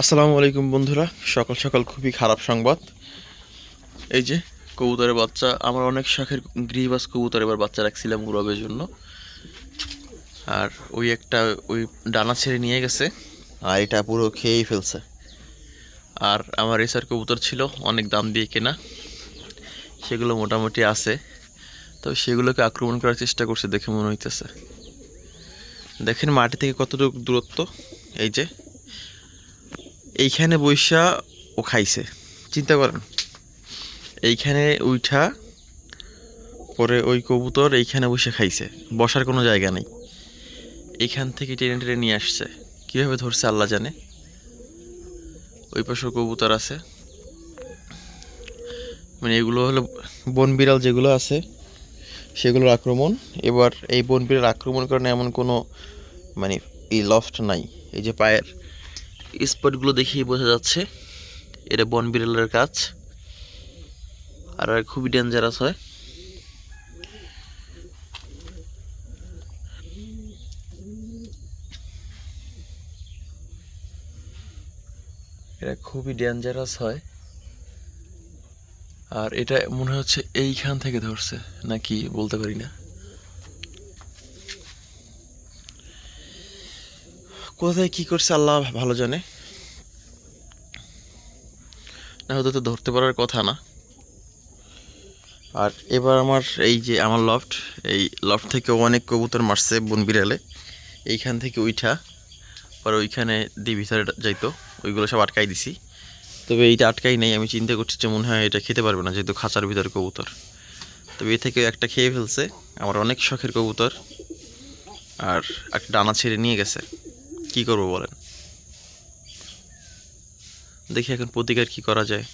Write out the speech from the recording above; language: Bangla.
আসসালামু আলাইকুম বন্ধুরা। সকাল সকাল খুবই খারাপ সংবাদ। এই যে কবুতরের বাচ্চা, আমার অনেক শখের গৃহবাস কবুতর এবার বাচ্চা রাখছিলাম গুরবের জন্য। আর ওই একটা ওই ডানা ছেড়ে নিয়ে গেছে। আর এটা পুরো খেয়েই ফেলছে। আর আমার রেসার কবুতর ছিল, অনেক দাম দিয়ে কেনা। সেগুলো মোটামুটি আছে। তো সেগুলোকে আক্রমণ করার চেষ্টা করছে দেখে মনে হইতেছে। দেখেন মাটি থেকে কতটুকু দূরত্ব। এই যে এইখানে বৈশা ও খাইছে, চিন্তা করেন। এইখানে উইঠা, পরে ওই কবুতর এইখানে বসে খাইছে, বসার কোনো জায়গা নেই। এইখান থেকে টেনে টেনে নিয়ে আসছে, কীভাবে ধরছে আল্লাহ জানে। ওই পাশে কবুতর আছে। মানে এগুলো হলো বন বিড়াল যেগুলো আছে, সেগুলোর আক্রমণ। এবার এই বন বিড়াল আক্রমণ কারণে এমন কোনো মানে এই লফট নাই, এই যে পায়ের স্পটগুলো দেখেই বোঝা যাচ্ছে। এটা বন বিড়ালের কাজ। আর খুবই ডেঞ্জারাস হয়। এটা খুবই ডেঞ্জারাস হয়। আর এটা মনে হচ্ছে এইখান থেকে ধরছে, নাকি বলতে পারি না। কোথায় কি করছে আল্লাহ ভালো জানে। না হয়তো তো ধরতে পারার কথা না। আর এবার আমার এই যে আমার লফট এই লফট থেকে অনেক কবুতর মারছে বন বিড়ালে। এইখান থেকে উইঠা, পরে ওইখানে দিয়ে ভিতরে যাইতো, ওইগুলো সব আটকাই দিছি। তবে এইটা আটকাই নেই, আমি চিন্তা করছি যে মনে হয় এটা খেতে পারবে না, যেহেতু খাঁচার ভিতরে কবুতর। তবে এ থেকে একটা খেয়ে ফেলছে, আমার অনেক শখের কবুতর। আর একটা ডানা ছেড়ে নিয়ে গেছে। কি করব বলেন? দেখি এখন প্রতিকার কি করা যায়।